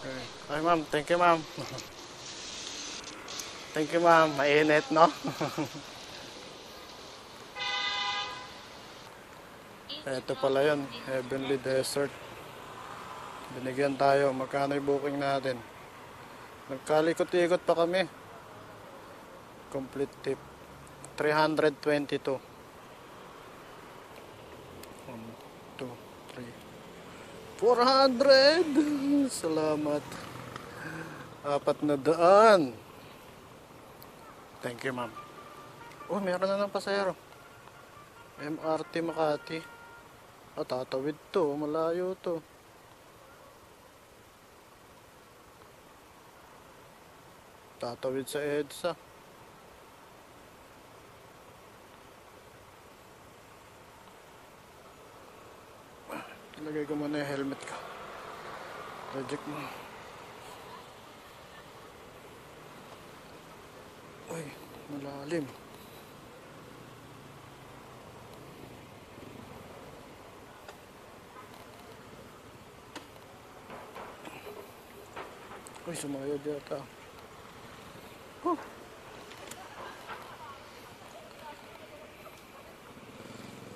Okay. Ay, ma'am. Thank you, ma'am. Thank you, ma'am. Mainit, no? Ito pala yun. Heavenly Desert. Binigyan tayo. Magkano yung booking natin? Nagkalikot-ikot pa kami. Complete tip. 322. 400! Salamat. Apat na daan. Thank you, ma'am. Oh, meron na ng pasayro. MRT Makati. Ah, tatawid to. Malayo to. Tatawid sa EDSA. Ilagay ko muna yung helmet ko. Project mo. Uy, malalim. Uy, sumayod yata. Huh.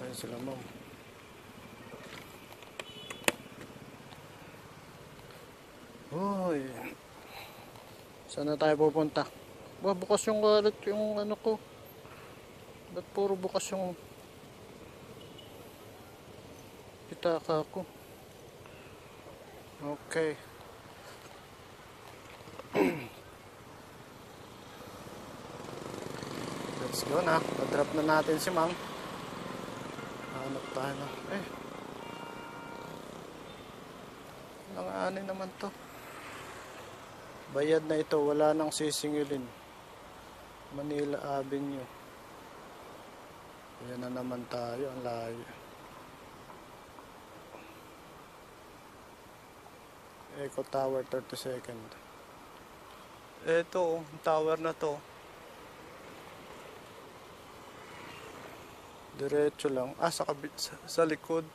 Ayun sila, ma'am. Uy. Saan na tayo pupunta? Ba, bukas yung wallet yung ano ko. Ba't puro bukas yung pitaka ko? Okay. Let's go na. Pa-drop na natin si ma'am. Hanap tayo na. Eh. Nangaani naman to. Bayad na ito. Wala nang sisingilin. Manila Avenue. Ayan na naman tayo. Ang layo. Eco Tower 32nd. Ito, tower na to. Diretso lang. Ah, sa, sa, sa likod.